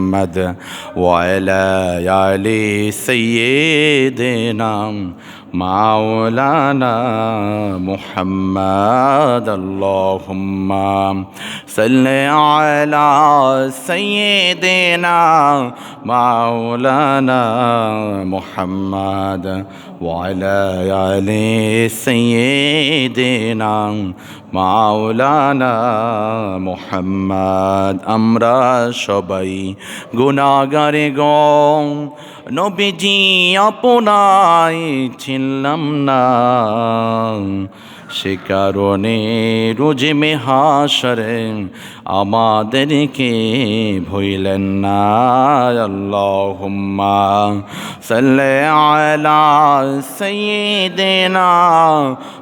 محمد وعلى آل سيدنا مولانا محمد اللهم صل على سيدنا مولانا محمد وعلى آل سيدنا মাওলানা মোহাম্মদ আমরা সবাই গুণাগারে গং নবীজি আপনায় ছিলাম না। সে কারণে রোজে মেহাসরে আমাদেরকে ভইলেন না। আল্লাহুম্মা সাল্লি আলা সাইয়্যিদিনা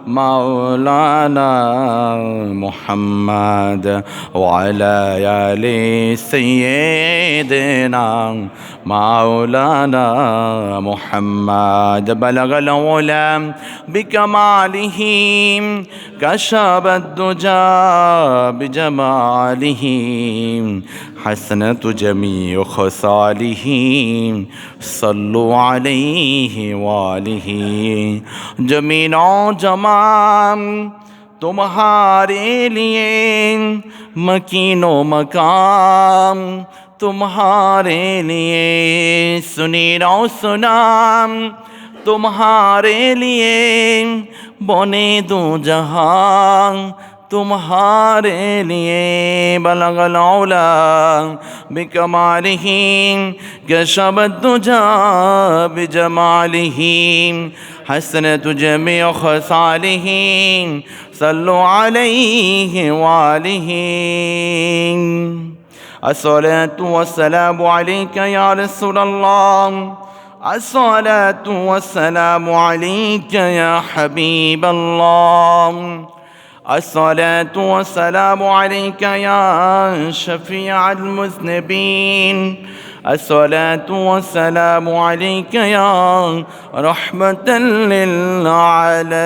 মাওলানা মুহাম্মদ ওয়ালা আলি সাইয়্যিদিনা উলাম বিকামালিহি کشاب الدجا بجماله حسنت جمیع خصاله صلو علیہ والہ جمین و جمام تمہارے لیے، مکین و مقام، تمہارے لیے سنی رو سنام تمہارے لیے بنے دو جہاں، تمہارے لیے بلغ العلا بکمالہم کشب حسن تجھ میں جمع خصالہم، صلو علیہ والہم الصلاة والسلام علیکہ یا رسول اللہ۔ الصلاة والسلام عليك يا حبيب الله. الصلاة والسلام عليك يا شفيع المذنبين. الصلاة والسلام عليك يا رحمة للعالمين.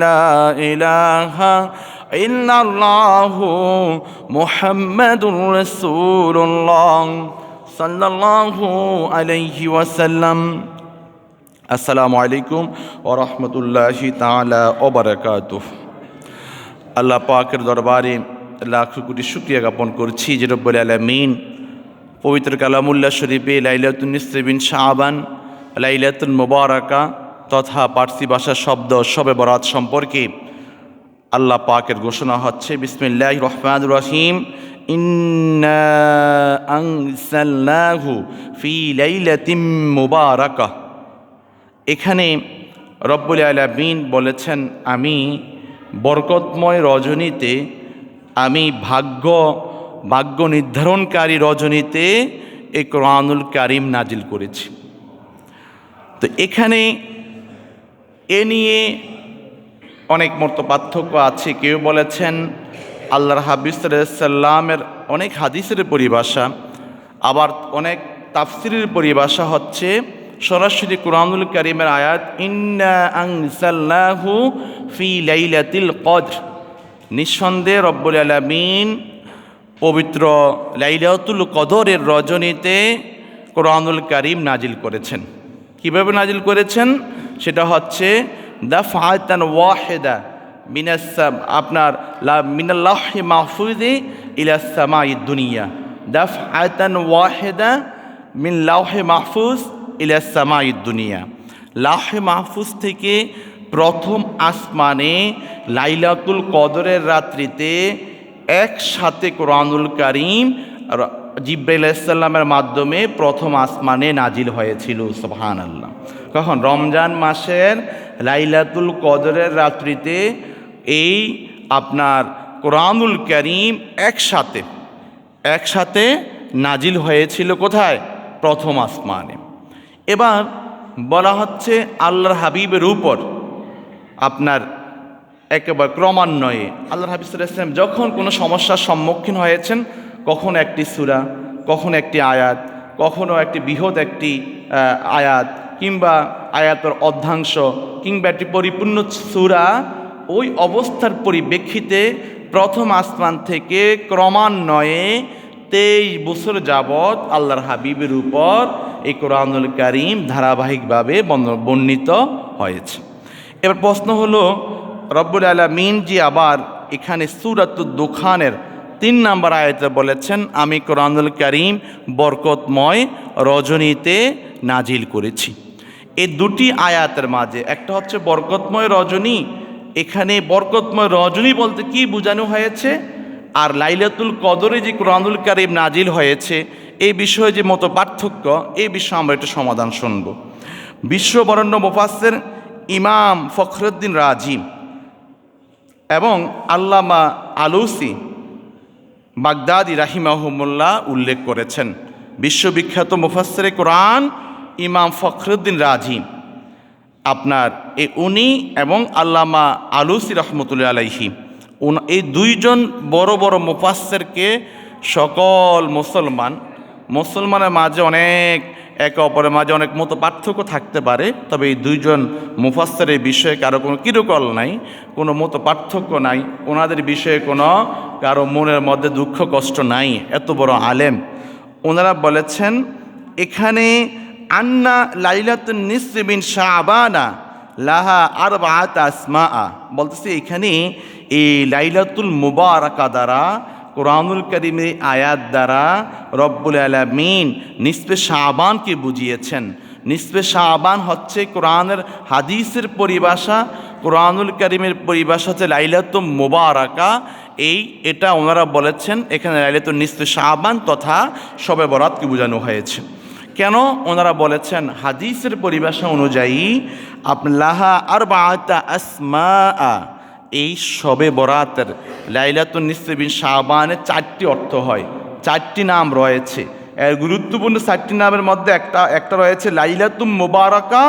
لا إله إلا الله محمد رسول الله. সাল্লাল্লাহু আলাইহি ওয়াসাল্লাম। আসসালামু আলাইকুম ওয়া রাহমাতুল্লাহি তাআলা ওয়া বারাকাতুহু। আল্লাহ পাকের দরবারে লাখ কোটি শুকরিয়া জ্ঞাপন করছি যে রব্বুল আলামিন পবিত্র কালামুল্লাহ শরীফে লাইলাতুন নিসবিন শাহবান, লাইলাতুন মুবারাকা তথা পার্সি ভাষার শব্দ শবে বরাত সম্পর্কে আল্লাহ পাকের ঘোষণা হচ্ছে বিসমিল্লাহ রহমান রহিম। ইন্না আনসালনাহু ফি লাইলাতিম মুবারাকা এখানে রব্বুল আলামিন বলেছেন, আমি বরকতময় রজনীতে, আমি ভাগ্য ভাগ্য নির্ধারণকারী রজনীতে এই কোরআনুল কারিম নাজিল করেছি। তো এখানে এ নিয়ে অনেক মতো পার্থক্য আছে। কেউ বলেছেন আল্লাহর হাবিজ সাল্লামের অনেক হাদিসের পরিভাষা, আবার অনেক তাফসিরের পরিভাষা হচ্ছে, সরাসরি কোরআনুল করিমের আয়াত, ইন্না আংসাল্লাহু ফি লাইলাতিল কদর নিঃসন্দেহে রব্বুল আলামিন পবিত্র লাইলাতুল কদরের রজনীতে কোরআনুল করিম নাজিল করেছেন। কীভাবে নাজিল করেছেন? সেটা হচ্ছে দ্য দাফাতান ওয়াহেদা মিনাসাম আপনার মিনাল্লাহ মাহফুজে ইলাসামা দুনিয়া। দাফাতান ওয়াহেদা মিন লাহে মাহফুজ ইলাসামা দুনিয়া। লাহে মাহফুজ থেকে প্রথম আসমানে লাইলাতুল কদরের রাত্রিতে একসাথে কোরআনুল করিম জিব্রাইল ইসলামের মাধ্যমে প্রথম আসমানে নাজিল হয়েছিল সোহান আল্লাহ কখন? রমজান মাসের লাইলাতুল কদরের রাত্রিতে এই আপনার কোরআনুল করিম একসাথে একসাথে নাজিল হয়েছিল কোথায়? প্রথম আসমানে। এবার বলা হচ্ছে আল্লাহর হাবিবের উপর আপনার একেবারে ক্রমান্বয়ে আল্লাহ হাবিব ইসলাম যখন কোনো সমস্যার সম্মুখীন হয়েছেন, কখনো একটি সুরা, কখনো একটি আয়াত, কখনো একটি বৃহৎ একটি আয়াত কিংবা আয়াতর অর্ধাংশ কিংবা একটি পরিপূর্ণ সুরা ওই অবস্থার পরিপ্রেক্ষিতে প্রথম আসমান থেকে ক্রমান্বয়ে তেইশ বছর যাবৎ আল্লাহর হাবিবের উপর এই কোরআনুল কারিম ধারাবাহিকভাবে বর্ণিত হয়েছে। এবার প্রশ্ন হলো, রব্বুল আলমিন জি আবার এখানে সুরাত দোখানের তিন নম্বর আয়তে বলেছেন, আমি কোরআনুল কারিম বরকতময় রজনীতে নাজিল করেছি। এই দুটি আয়াতের মাঝে একটা হচ্ছে বরকতময় রজনী এখানে বরকতময় রজনী বলতে কি বোঝানো হয়েছে? আর লাইলাতুল কদরে যে কোরআনুল কারিম নাজিল হয়েছে এই বিষয়ে যে মতো পার্থক্য এই বিষয়ে আমরা একটু সমাধান শুনব। বিশ্ববরণ্য মুফাসের ইমাম ফখরুদ্দিন রাজিম এবং আল্লামা আলুসি বাগদাদি রাহিমাহমুল্লাহ উল্লেখ করেছেন। বিশ্ববিখ্যাত মুফাসসিরে কোরআন ইমাম ফখরুদ্দিন রাজিম আপনার এই উনি এবং আল্লামা আলুসি রহমতুল্লাহ আলাইহি এই দুইজন বড় বড় মুফাসসিরকে সকল মুসলমান, মুসলমানের মাঝে অনেক, একে অপরের মাঝে অনেক মতো পার্থক্য থাকতে পারে, তবে এই দুইজন মুফাসের এই বিষয়ে কারও কোনো কিরকল নাই, কোনো মতো পার্থক্য নাই ওনাদের বিষয়ে কোনো কারও মনের মধ্যে দুঃখ কষ্ট নাই, এত বড় আলেম। ওনারা বলেছেন, এখানে আন্না লাইলাতুন নিসবিন শাবানা লাহা আর বলতেছে এখানে এই লাইলাতুল মুবারাকা দ্বারা, কোরআনুল করিমের আয়াত দ্বারা রব্বুল আলমিন নিসবে শাবানকে বুঝিয়েছেন। নিসবে শাবান হচ্ছে কোরআনের হাদিসের পরিভাষা, কোরআনুল করিমের পরিভাষা হচ্ছে লাইলাতুল মুবারাকা। এই এটা ওনারা বলেছেন, এখানে লাইলাতুল নিসবে শাবান তথা সবে বরাতকে বোঝানো হয়েছে। কেন? ওনারা বলেছেন, হাদিসের পরিভাষা অনুযায়ী আপনাহা আর বাতা আসমা এই সবে বরাতের লাইলাতুন নিসবিন শাহবানের চারটি অর্থ হয়, চারটি নাম রয়েছে। এর গুরুত্বপূর্ণ চারটি নামের মধ্যে একটা একটা রয়েছে লাইলাতুম মুবারাকা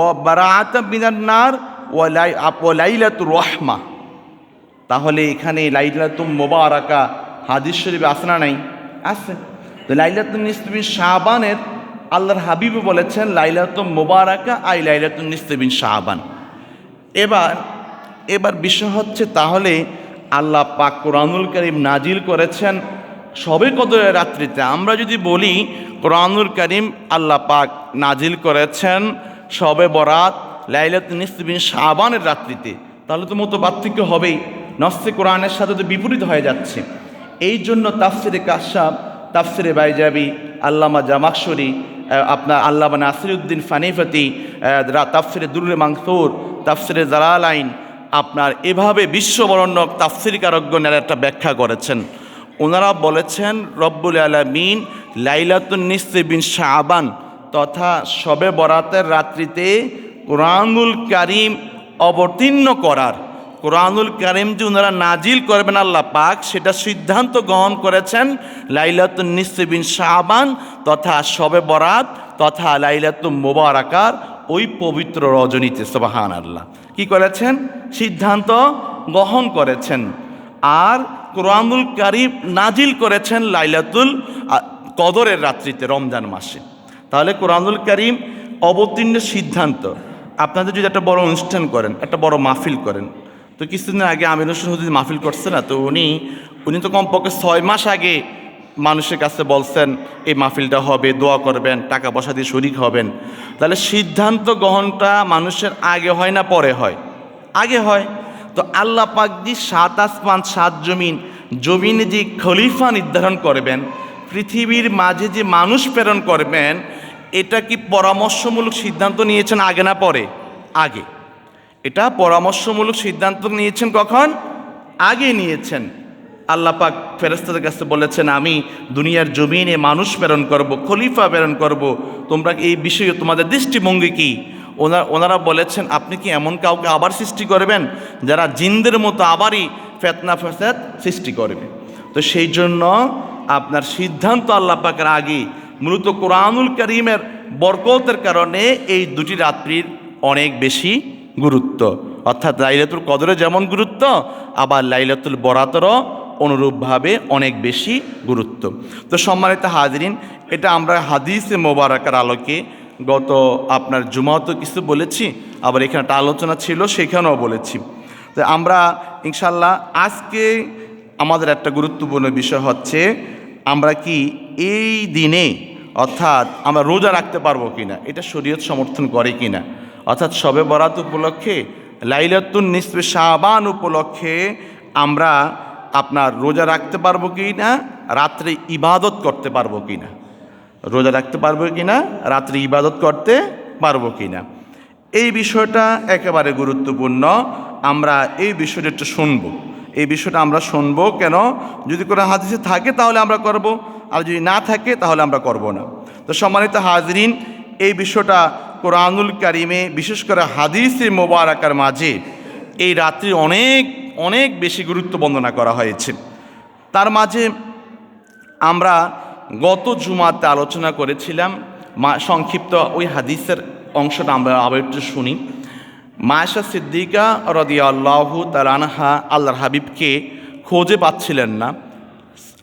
ও বারাত বিনান্নার ও লাই ও লাইলাতুর রহমা। তাহলে এখানে লাইলাতুম মোবারকা হাদিস শরীফে আসনা নাই? আছে। তো লাইলাতুন নিসবিন শাহবানের আল্লাহর হাবিবু বলেছেন লাইলাতুম মোবারাকা আই লাইলাতুন নিসবিন শাহবান। এবার এবার বিষয় হচ্ছে তাহলে আল্লাহ পাক কোরআনুল করিম নাজিল করেছেন সবে কদরের রাত্রিতে। আমরা যদি বলি কোরআনুল করিম আল্লাহ পাক নাজিল করেছেন সবে বরাত লাইলাতুন নিসবিন শাহবানের রাত্রিতে। তাহলে তো মতো পার্থক্য হবেই। নস্যে কোরআনের সাথে তো বিপরীত হয়ে যাচ্ছে। এই জন্য তাফসিরে কাশাব, তাফসিরে বাইজাবি, আল্লামা জামাকশরী আপনার আল্লাহ আল্লামা নাসিরুদ্দিন ফানিফতি তাফসিরে দুর্রে মাংসুর তাফসিরে জালালাইন আপনার এভাবে বিশ্ববরণ্য তাফসিরকারজ্ঞনের একটা ব্যাখ্যা করেছেন। ওনারা বলেছেন, রব্বুল আলমিন লাইলাতুন নিসে বিন শাহবান তথা শবে বরাতের রাত্রিতে কোরআনুল কারিম অবতীর্ণ করার কোরআনুল কারিম যে ওনারা নাজিল করবেন আল্লাহ পাক, সেটা সিদ্ধান্ত গ্রহণ করেছেন লাইলাতুন নিসবিন শাহবান তথা শবে বরাত তথা লাইলাতুল মোবারাকার ওই পবিত্র রজনীতে সবাহান আল্লাহ কি করেছেন? সিদ্ধান্ত গ্রহণ করেছেন। আর কোরআনুল কারিম নাজিল করেছেন লাইলাতুল কদরের রাত্রিতে, রমজান মাসে। তাহলে কোরআনুল করিম অবতীর্ণ সিদ্ধান্ত। আপনাদের যদি একটা বড় অনুষ্ঠান করেন, একটা বড় মাহফিল করেন তো কিছুদিন আগে আমির হোসেন হুজুর মাহফিল করছে না, তো উনি উনি তো কমপক্ষে ছয় মাস আগে মানুষের কাছে বলছেন, এই মাহফিলটা হবে, দোয়া করবেন, টাকা পয়সা দিয়ে শরিক হবেন। তাহলে সিদ্ধান্ত গ্রহণটা মানুষের আগে হয় না পরে হয়? আগে হয়। তো আল্লাহ পাক যে সাত আসমান, সাত জমিন, জমিনে যে খলিফা নির্ধারণ করবেন, পৃথিবীর মাঝে যে মানুষ প্রেরণ করবেন, এটা কি পরামর্শমূলক সিদ্ধান্ত নিয়েছেন আগে না পরে? আগে। এটা পরামর্শমূলক সিদ্ধান্ত নিয়েছেন কখন? আগে নিয়েছেন। আল্লাহ পাক ফেরেস্তাদের কাছে বলেছেন, আমি দুনিয়ার জমিনে মানুষ প্রেরণ করব, খলিফা প্রেরণ করব। তোমরা এই বিষয়ে তোমাদের দৃষ্টিভঙ্গি কি? ওনারা ওনারা বলেছেন, আপনি কি এমন কাউকে আবার সৃষ্টি করবেন, যারা জিনদের মতো আবারই ফেতনা, ফেসাদ সৃষ্টি করবে? তো সেই জন্য আপনার সিদ্ধান্ত আল্লাহ পাকের আগে, মূলত কোরআনুল করিমের বরকতের কারণে এই দুটি রাত্রির অনেক বেশি গুরুত্ব। অর্থাৎ লাইলাতুল কদরে যেমন গুরুত্ব, আবার লাইলাতুল বরাতেরও অনুরূপভাবে অনেক বেশি গুরুত্ব। তো সম্মানিত হাজরিন, এটা আমরা হাদিসে মোবারকার আলোকে গত আপনার জুমাতো কিছু বলেছি, আবার এখানে একটা আলোচনা ছিল, সেখানেও বলেছি। তো আমরা ইনশাল্লাহ আজকে আমাদের একটা গুরুত্বপূর্ণ বিষয় হচ্ছে, আমরা কি এই দিনে অর্থাৎ আমরা রোজা রাখতে পারব কিনা, এটা শরীয়ত সমর্থন করে কিনা। অর্থাৎ সবে বরাত উপলক্ষে, লাইলাতুন নিসবে শাবান উপলক্ষে আমরা আপনার রোজা রাখতে পারব কি না রাত্রে ইবাদত করতে পারব কি না রোজা রাখতে পারব কি না রাত্রে ইবাদত করতে পারব কি না এই বিষয়টা একেবারে গুরুত্বপূর্ণ। আমরা এই বিষয়টা একটু শুনব। এই বিষয়টা আমরা শুনব কেন? যদি কোনো হাদিসে থাকে তাহলে আমরা করব। আর যদি না থাকে, তাহলে আমরা করব না। তো সম্মানিত হাজরিন, এই বিষয়টা কোরআনুল কারিমে, বিশেষ করে হাদিসে মোবারকার মাঝে এই রাত্রি অনেক অনেক বেশি গুরুত্ব বন্দনা করা হয়েছে। তার মাঝে আমরা গত জুমাতে আলোচনা করেছিলাম, মা, সংক্ষিপ্ত ওই হাদিসের অংশটা আমরা আবার একটু শুনি। মায়েশা সিদ্দিকা রদিয়া আল্লাহ তালানহা আল্লাহর হাবিবকে খোঁজে পাচ্ছিলেন না।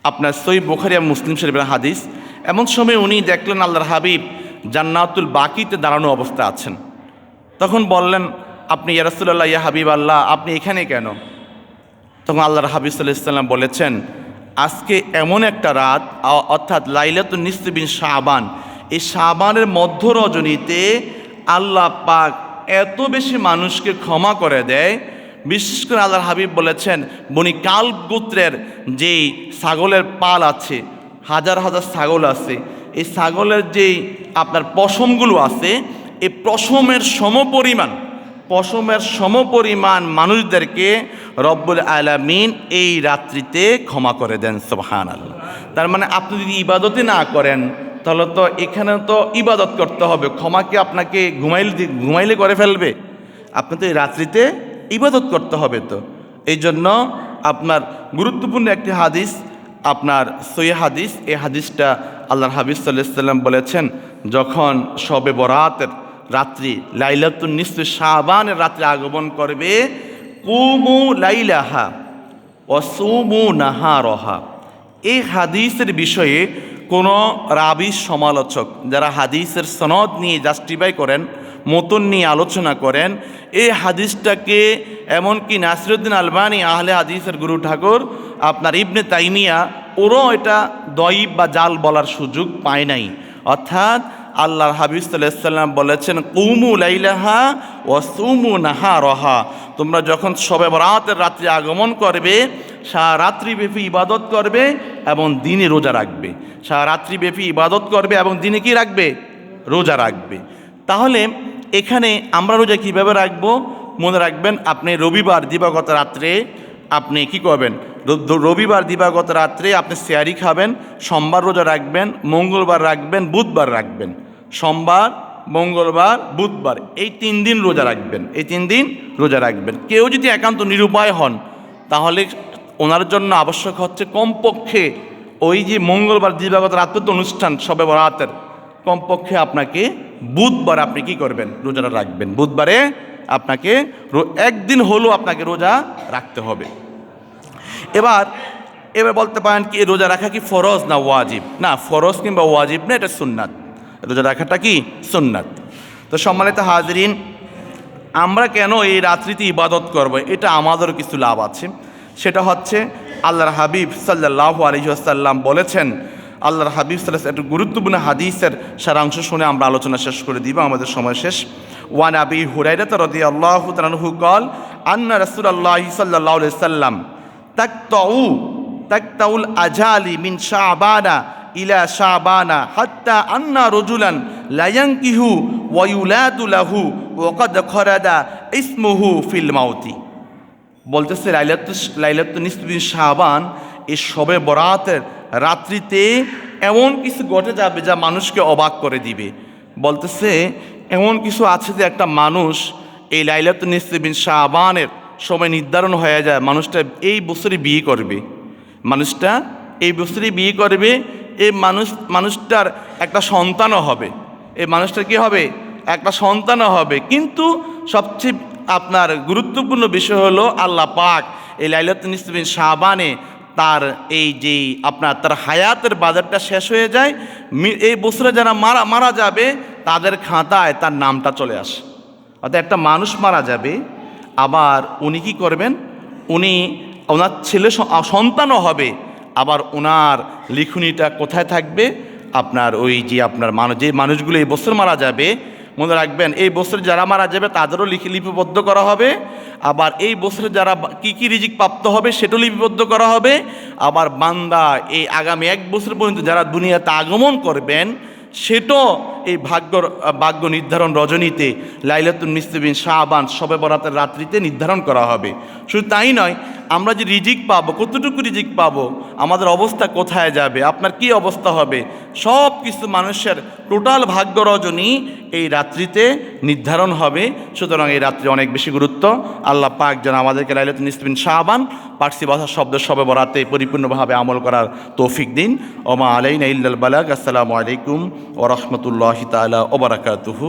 আপনার সই বোখারিয়া মুসলিম শরীফের হাদিস। এমন সময় উনি দেখলেন আল্লাহর হাবিব জান্নাতুল বাকিতে দাঁড়ানো অবস্থা আছেন। তখন বললেন, আপনি ইয়ারসুল্লাহ ইয়া হাবিব আল্লাহ, আপনি এখানে কেন? তখন আল্লাহর হাবিব সাল্লাম বলেছেন, আজকে এমন একটা রাত অর্থাৎ লাইলাতুন নিস্তিবিন শাবান, এই শাবানের মধ্য রজনীতে আল্লাহ পাক এত বেশি মানুষকে ক্ষমা করে দেয় বিশেষ করে আল্লাহর হাবিব বলেছেন, বনি কাল গোত্রের যেই ছাগলের পাল আছে, হাজার হাজার ছাগল আছে, এই ছাগলের যেই আপনার পশমগুলো আছে, এই পশমের সমপরিমাণ পশমের সমপরিমাণ মানুষদেরকে রব্বুল আলামিন এই রাত্রিতে ক্ষমা করে দেন সোহান আল্লাহ তার মানে আপনি যদি ইবাদতে না করেন, তাহলে তো এখানে তো ইবাদত করতে হবে। ক্ষমাকে আপনাকে ঘুমাইলে ঘুমাইলে করে ফেলবে? আপনি তো এই রাত্রিতে ইবাদত করতে হবে তো। এই জন্য আপনার গুরুত্বপূর্ণ একটি হাদিস, আপনার সই হাদিস, এই হাদিসটা আল্লাহর হাবিজ সাল্লাম বলেছেন, যখন সবে বরাতের রাত্রি, লাইলাতুন নিশ্চয় শাহবানের রাত্রে আগমন করবে, কুমু লাইলাহা অসুমু নাহা রহা এই হাদিসের বিষয়ে কোনো রাবি সমালোচক যারা হাদিসের সনদ নিয়ে জাস্টিফাই করেন, মতন নিয়ে আলোচনা করেন এই হাদিসটাকে এমনকি নাসিরুদ্দিন আলবানি আহলে হাদিসের গুরু ঠাকুর, আপনার ইবনে তাইমিয়া ওরও এটা দইব বা জাল বলার সুযোগ পায় নাই। অর্থাৎ আল্লাহর হাবিব সাল্লাম বলেছেন, কুমু লাইলাহা ও সুমু নাহা রহা তোমরা যখন সবে বরাতের রাত্রি আগমন করবে, সারা রাত্রিব্যাপী ইবাদত করবে এবং দিনে রোজা রাখবে। সারা রাত্রিব্যাপী ইবাদত করবে এবং দিনে কি রাখবে? রোজা রাখবে। তাহলে এখানে আমরা রোজা কীভাবে রাখব? মনে রাখবেন, আপনি রবিবার দিবাগত রাত্রে আপনি কি করবেন? রবিবার দিবাগত রাত্রে আপনি শেয়ারি খাবেন, সোমবার রোজা রাখবেন, মঙ্গলবার রাখবেন, বুধবার রাখবেন। সোমবার, মঙ্গলবার, বুধবার, এই তিন দিন রোজা রাখবেন, এই তিন দিন রোজা রাখবেন। কেউ যদি একান্ত নিরুপায় হন, তাহলে ওনার জন্য আবশ্যক হচ্ছে কমপক্ষে ওই যে মঙ্গলবার দিবাগত রাত্রে তো অনুষ্ঠান, সবে বরাতের। কমপক্ষে আপনাকে বুধবার আপনি কি করবেন? রোজাটা রাখবেন। বুধবারে আপনাকে একদিন হলেও আপনাকে রোজা রাখতে হবে। এবার এবার বলতে পারেন কি, রোজা রাখা কি ফরজ না ওয়াজিব? না, ফরজ কিংবা ওয়াজিব না, এটা সুন্নাত। রোজা রাখাটা কি? সুন্নাত। তো সম্মানিত হাজরিন, আমরা কেন এই রাত্রিতে ইবাদত করব? এটা আমাদেরও কিছু লাভ আছে। সেটা হচ্ছে, আল্লাহর হাবিব সাল্লাহ আলহিহাসাল্লাম বলেছেন আল্লাহর হাবিব সাল্লাহ একটু গুরুত্বপূর্ণ হাদিসের সারাংশ শুনে আমরা আলোচনা শেষ করে দিব, আমাদের সময় শেষ। ওয়ান আবি হুরাইরাত রদি আল্লাহ তালহু কল আন্না রসুল আল্লাহ সাল্লাহ সাল্লাম তাকতাউ, তাকতাউল আজালি মিন শাবানা ইলা শাবানা হাত্তা আন্না রজুলান লায়াঙ্কিহু ওয়ায়ুলাদু লাহু ওয়াকাদ খরাদা ইসমুহু ফিল মাউতি। বলতেছে লাইলাতু লাইলাতু নিসবিন শাবান এই সবে বরাতের রাত্রিতে এমন কিছু ঘটে যাবে যা মানুষকে অবাক করে দিবে। বলতেছে, এমন কিছু আছে যে একটা মানুষ এই লাইলাতু নিসবিন শাবানের সময় নির্ধারণ হয়ে যায়, মানুষটা এই বছরই বিয়ে করবে। মানুষটা এই বছরই বিয়ে করবে এই মানুষ, মানুষটার একটা সন্তানও হবে। এই মানুষটার কি হবে? একটা সন্তানও হবে। কিন্তু সবচেয়ে আপনার গুরুত্বপূর্ণ বিষয় হলো আল্লাহ পাক এই লাইলাতুল ইসলামিন শাহবানে তার এই যে আপনার তার হায়াতের বাজারটা শেষ হয়ে যায় এই বছরে যারা মারা মারা যাবে, তাদের খাতায় তার নামটা চলে আসে। অর্থাৎ একটা মানুষ মারা যাবে, আবার উনি কি করবেন? উনি ওনার ছেলে সন্তানও হবে, আবার ওনার লিখুনিটা কোথায় থাকবে? আপনার ওই যে আপনার মানুষ যে মানুষগুলো এই বছর মারা যাবে মনে রাখবেন, এই বছর যারা মারা যাবে তাদেরও লিখি লিপিবদ্ধ করা হবে। আবার এই বছরে যারা কী কি রিজিক প্রাপ্ত হবে সেটাও লিপিবদ্ধ করা হবে। আবার বান্দা এই আগামী এক বছর পর্যন্ত যারা দুনিয়াতে আগমন করবেন সেটাও এই ভাগ্য ভাগ্য নির্ধারণ রজনীতে লাইলাতুল মিস্তিবিন শাহবান সবে বরাতের রাত্রিতে নির্ধারণ করা হবে। শুধু তাই নয়, আমরা যে রিজিক পাবো, কতটুকু রিজিক পাবো, আমাদের অবস্থা কোথায় যাবে, আপনার কি অবস্থা হবে সব কিছু মানুষের টোটাল ভাগ্য রজনী এই রাত্রিতে নির্ধারণ হবে। সুতরাং এই রাত্রি অনেক বেশি গুরুত্ব। আল্লাহ পাক যেন আমাদেরকে লাইলাত নিসবিন শাহবান পার্সি ভাষার শব্দ সবে বরাতে পরিপূর্ণভাবে আমল করার তৌফিক দিন। ওমা আলাইন ইল্লাল বালাক আসসালামু আলাইকুম ও রহমতুল্লাহ তালা ওবরাকাতুহু